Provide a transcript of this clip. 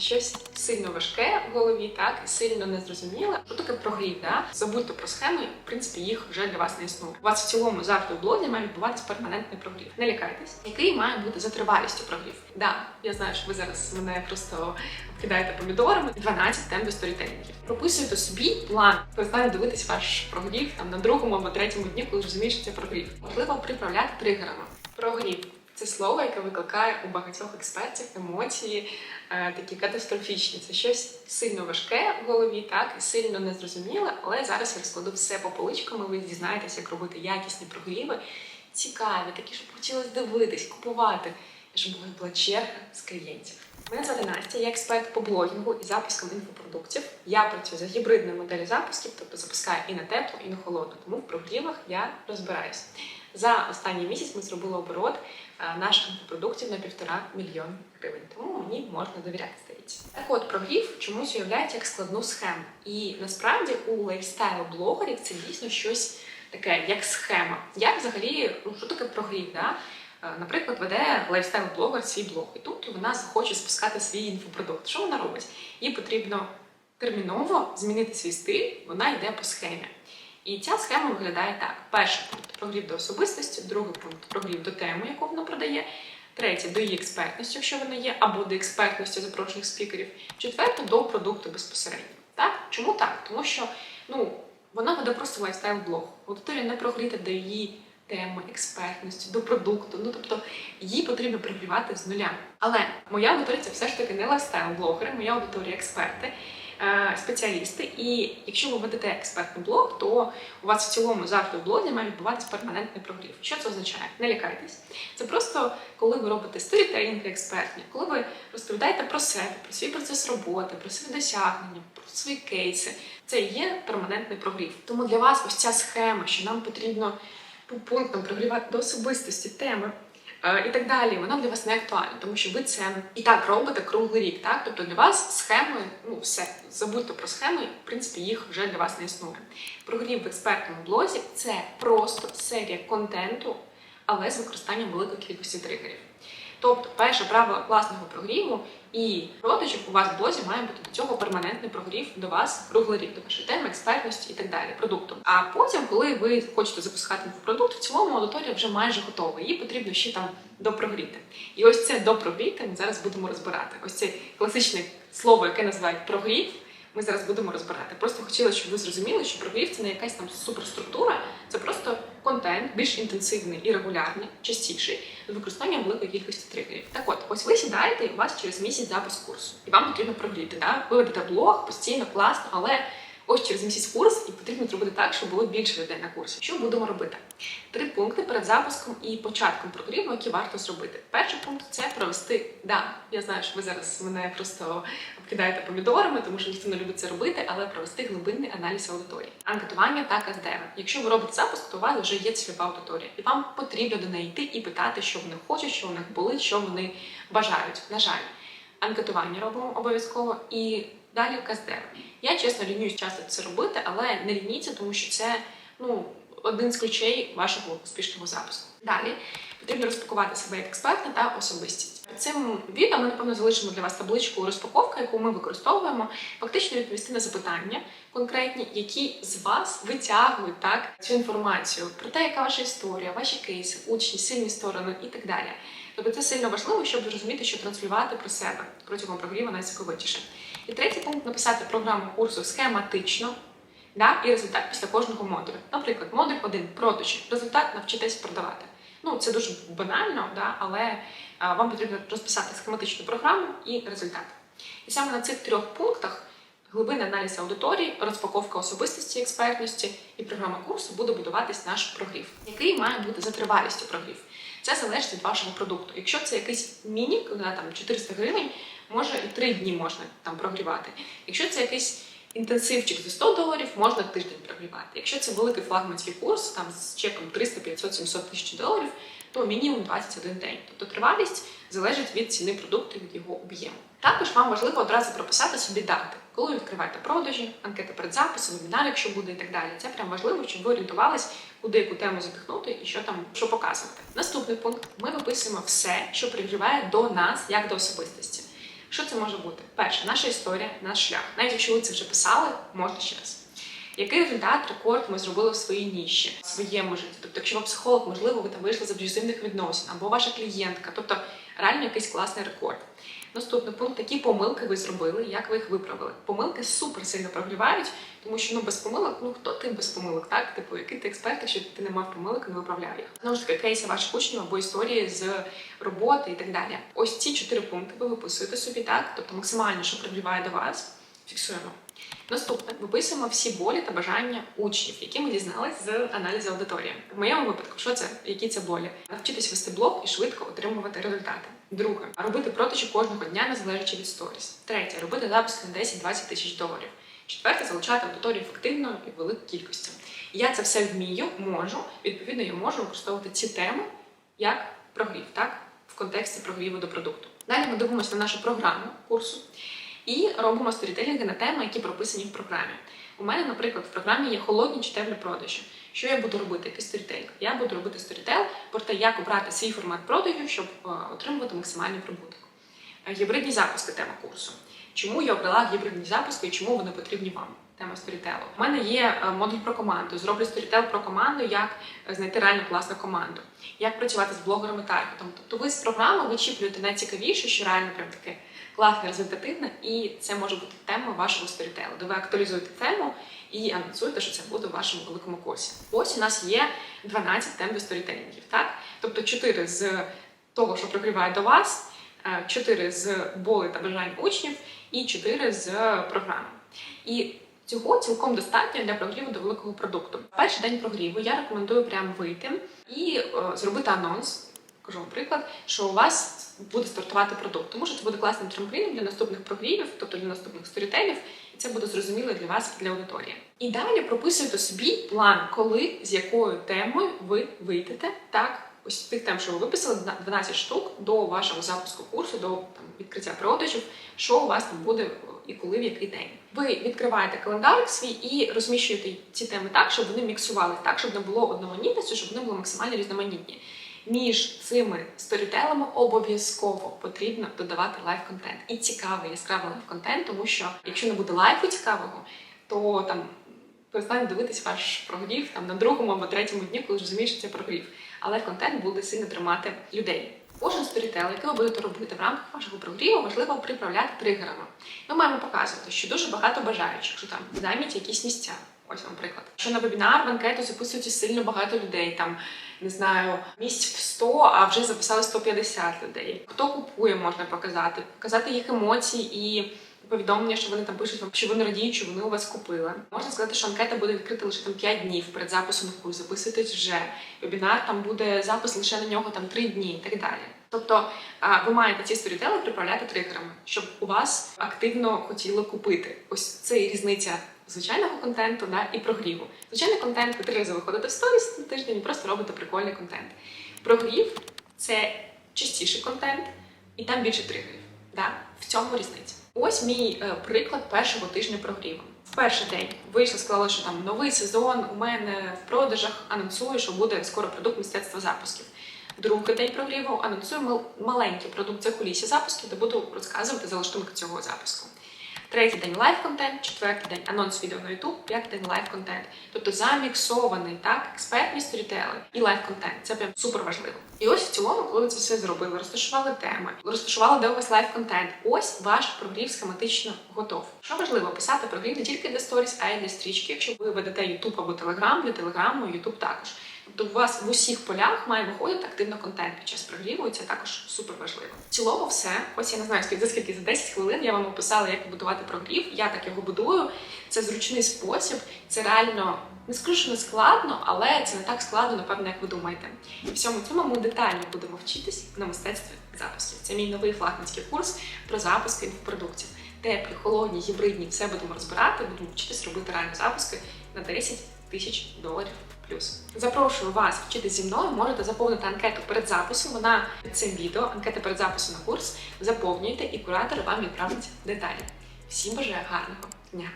щось сильно важке в голові, так сильно незрозуміле. Що таке прогрів? Да? Забудьте про схеми, в принципі, їх вже для вас не існує. У вас в цілому завжди в блозі має відбуватися перманентний прогрів. Не лякайтесь, який має бути за тривалістю прогрів. Да, я знаю, що ви зараз мене просто кидаєте помідорами. 12 тем до сторітелінгів. Прописуйте собі план. Перестаньте дивитись ваш прогрів там на другому або третьому дні, коли розумієш, що це прогрів. Можливо, приправляти тригерами. Прогрів. Це слово, яке викликає у багатьох експертів емоції е, такі катастрофічні. Це щось сильно важке в голові, так і сильно незрозуміле. Але зараз я розкладу все по поличкам, ви дізнаєтеся, як робити якісні прогріви, цікаві, такі, щоб хотілося дивитись, купувати, і щоб була черга з клієнтів. Мене звати Настя, я експерт по блогінгу і запускам інфопродуктів. Я працюю за гібридною моделлю запусків, тобто запускаю і на тепло, і на холодно. Тому в прогрівах я розбираюсь. За останній місяць ми зробили оборот е, наших інфопродуктів на півтора мільйон гривень. Тому мені можна довіряти, здається. Так от прогрів чомусь уявляють як складну схему. І насправді у лайфстайл-блогерів це дійсно щось таке, як схема. Як взагалі, ну що таке прогрів? Да? Е, Наприклад, веде лайфстайл-блогер свій блог, і тут вона захоче спускати свій інфопродукт. Що вона робить? Їй потрібно терміново змінити свій стиль, вона йде по схемі. І ця схема виглядає так: пункт прогрів до особистості, другий пункт прогрів до теми, яку вона продає, третє до її експертності, якщо вона є, або до експертності запрошених спікерів, четверте до продукту безпосередньо. Так? Чому так? Тому що ну, вона веде просто лайфстайл-блог. Аудиторія не прогріта до її теми, експертності, до продукту. Ну тобто їй потрібно прогрівати з нуля. Але моя аудиторія це все ж таки не лайфстайл-блогери, моя аудиторія експерти. Е, Спеціалісти, і якщо ви ведете експертний блог, то у вас в цілому завжди в блозі має відбуватися перманентний прогрів. Що це означає? Не лякайтесь. Це просто коли ви робите сторітелінги експертні, коли ви розповідаєте про себе, про свій процес роботи, про свої досягнення, про свої кейси. Це є перманентний прогрів. Тому для вас ось ця схема, що нам потрібно по пунктам прогрівати до особистості теми. Е, І так далі, вона для вас не актуальна, тому що ви це і так робите круглий рік. Так, тобто для вас схеми, ну все, забудьте про схеми, в принципі, їх вже для вас не існує. Прогрів в експертному блозі це просто серія контенту, але з використанням великої кількості тригерів. Тобто, перше правило класного прогріву і продажів у вас в блозі має бути до цього перманентний прогрів до вас круглий рік, до вашої теми, експертності і так далі, продукту. А потім, коли ви хочете запускати продукт, в цілому аудиторія вже майже готова. Їй потрібно ще там допрогріти. І ось це допрогріти ми зараз будемо розбирати. Ось це класичне слово, яке називають прогрів. Ми зараз будемо розбирати. Просто хотіла, щоб ви зрозуміли, що прогрів це не якась там суперструктура, це просто контент більш інтенсивний і регулярний, частіший, з використанням великої кількості тригерів. Так от, ось ви сідаєте, у вас через місяць запис курсу, і вам потрібно прогріти. Да? Ви ведете блог постійно, класно, але ось через місяць курс, і потрібно зробити так, щоб було більше людей на курсі. Що будемо робити? Три пункти перед запуском і початком прогріву, які варто зробити. Перший пункт це провести. Да, я знаю, що ви зараз мене просто обкидаєте помідорами, тому що ніхто не любить це робити, але провести глибинний аналіз аудиторії, анкетування та каздеви. Якщо ви робите запуск, то у вас вже є цільова аудиторія, і вам потрібно до неї йти і питати, що вони хочуть, що у них болить, що вони бажають. На жаль, анкетування робимо обов'язково і далі каздеви. Я чесно лінююсь часто це робити, але не лініться, тому що це ну один з ключей вашого успішного запуску. Далі потрібно розпакувати себе як експерта та особистість. Цим відео ми напевно залишимо для вас табличку розпаковка, яку ми використовуємо, фактично відповісти на запитання конкретні, які з вас витягують так цю інформацію про те, яка ваша історія, ваші кейси, учні, сильні сторони і так далі. Тобто це сильно важливо, щоб розуміти, що транслювати про себе протягом прогріву найцікавитіше. І третій пункт написати програму курсу схематично. Да, і результат після кожного модулю. Наприклад, модуль 1 продажі, результат навчитись продавати. Ну, це дуже банально, да, але а, вам потрібно розписати схематичну програму і результат. І саме на цих трьох пунктах глибинний аналіз аудиторії, розпаковка особистості, експертності і програма курсу буде будуватись наш прогрів, який має бути за тривалістю прогрів. Це залежить від вашого продукту. Якщо це якийсь мінік, на там 400 гривень, може і 3 дні можна там прогрівати. Якщо це якийсь інтенсивчик за 100 доларів, можна тиждень прогрівати. Якщо це великий флагманський курс, там з чеком 300, 500, 700 тисяч доларів, то мінімум 21 день. Тобто тривалість залежить від ціни продукту, від його об'єму. Також вам важливо одразу прописати собі дати, коли відкриваєте продажі, анкета перед записом, вебінар, якщо буде і так далі. Це прям важливо, щоб ви орієнтувались, куди яку тему запихнути і що там що показувати. Наступний пункт: ми виписуємо все, що пригріває до нас як до особистості. Що це може бути? Перше, наша історія, наш шлях. Навіть якщо ви це вже писали, можна ще раз. Який результат, рекорд ми зробили в своїй ніші, в своєму житті? Тобто, якщо ви психолог, можливо, ви там вийшли з аб'юзивних відносин, або ваша клієнтка, тобто реально якийсь класний рекорд. Наступний пункт, які помилки ви зробили, як ви їх виправили. Помилки супер сильно прогрівають, тому що ну без помилок, ну хто ти без помилок, так? Типу, який ти експерт, якщо ти не мав помилок, не виправляв їх. Знову ж таки, кейси ваших учнів або історії з роботи і так далі. Ось ці чотири пункти ви виписуєте собі, так? Тобто максимально, що прогріває до вас, фіксуємо. Наступне виписуємо всі болі та бажання учнів, які ми дізналися з аналізу аудиторії. В моєму випадку, що це? Які це болі? Навчитись вести блог і швидко отримувати результати. Друге робити продажі кожного дня, незалежно від сторіс. Третє робити запуски на 10-20 тисяч доларів. Четверте залучати аудиторію ефективно і в великій кількості. Я це все вмію, можу. Відповідно, я можу використовувати ці теми як прогрів, так в контексті прогріву до продукту. Далі ми дивимося на нашу програму курсу і робимо сторітелінги на теми, які прописані в програмі. У мене, наприклад, в програмі є холодні чи теплі продажі. Що я буду робити? Який сторітелінг? Я буду робити сторітел про те, як обрати свій формат продажу, щоб е, отримувати максимальний прибуток. Е, Гібридні запуски тема курсу. Чому я обрала гібридні запуски і чому вони потрібні вам? Тема сторітелу. У мене є е, модуль про команду. Зроблю сторітел про команду, як знайти реально класну команду, як працювати з блогерами таргетом. Тобто ви з програми вичіплюєте найцікавіше, що реально прям таке класне, результативне, і це може бути тема вашого сторітелу, ви актуалізуєте тему і анонсуєте, що це буде в вашому великому курсі. Ось у нас є 12 тем до сторітелінгів, так? Тобто 4 з того, що прогріває до вас, 4 з болей та бажань учнів, і 4 з програми. І Цього цілком достатньо для прогріву до великого продукту. Перший день прогріву я рекомендую прямо вийти і е, зробити анонс. Кажу вам приклад, що у вас буде стартувати продукт, тому що це буде класним трампліном для наступних прогрівів, тобто для наступних сторітелів, і це буде зрозуміло для вас і для аудиторії. І далі прописуйте собі план, коли з якою темою ви вийдете так. Ось тих тем, що ви виписали 12 штук до вашого запуску курсу, до там, відкриття продажів, що у вас там буде і коли в який день. Ви відкриваєте календар свій і розміщуєте ці теми так, щоб вони міксували, так, щоб не було одноманітності, щоб вони були максимально різноманітні. Між цими сторітелами обов'язково потрібно додавати лайв-контент. І цікавий, яскравий лайв-контент, тому що якщо не буде лайфу цікавого, то там перестане дивитись ваш прогрів там на другому або третьому дні, коли розумієш, що це прогрів. Але контент буде сильно тримати людей. Кожен сторітел, який ви будете робити в рамках вашого прогріву, важливо приправляти тригерами. Ми маємо показувати, що дуже багато бажаючих, що там займіть якісь місця. Ось вам приклад. Що на вебінар в анкету записується сильно багато людей, там не знаю, місць в 100, а вже записали 150 людей. Хто купує, можна показати, показати їх емоції і повідомлення, що вони там пишуть що вони радіють, що вони у вас купили. Можна сказати, що анкета буде відкрита лише там 5 днів перед записом на курс. Записуйтесь вже. Вебінар там буде запис лише на нього там 3 дні і так далі. Тобто ви маєте ці сторітели приправляти тригерами, щоб у вас активно хотіли купити. Ось це і різниця звичайного контенту да, і прогріву. Звичайний контент ви три рази виходите в сторіс на тиждень і просто робите прикольний контент. Прогрів це частіший контент, і там більше тригерів. Да? В цьому різниця. Ось мій е, приклад першого тижня прогріву. В перший день вийшло, сказала, що там новий сезон у мене в продажах анонсую, що буде скоро продукт мистецтва запусків. Другий день прогріву анонсую маленький продукт за кулісі запусків, де буду розказувати за лаштунки цього запуску. Третій день лайв-контент, четвертий день анонс відео на YouTube, п'ятий день лайв-контент. Тобто заміксований так, експертні сторітели і лайв-контент. Це прям супер важливо. І ось в цілому, коли ви це все зробили, розташували теми, розташували, де у вас лайв-контент. Ось ваш прогрів схематично готов. Що важливо, писати прогрів не тільки для сторіс, а й для стрічки. Якщо ви ведете YouTube або Telegram, для Телеграму, YouTube також. Тобто у вас в усіх полях має виходити активно контент під час прогріву, і це також супер важливо. В цілому, все. Ось я не знаю, скільки за скільки за 10 хвилин я вам описала, як побудувати прогрів. Я так його будую. Це зручний спосіб, це реально не скажу, що не складно, але це не так складно, напевно, як ви думаєте. І всьому цьому ми детально будемо вчитись на мистецтві запусків. Це мій новий флагманський курс про запуски інфопродуктів. Теплі, холодні, гібридні, все будемо розбирати, будемо вчитись робити реальні запуски на 10 тисяч доларів. Запрошую вас вчитись зі мною. Можете заповнити анкету перед записом. на цим відео, анкета перед записом на курс. Заповнюйте, і куратор вам відправить деталі. Всім бажаю гарного дня!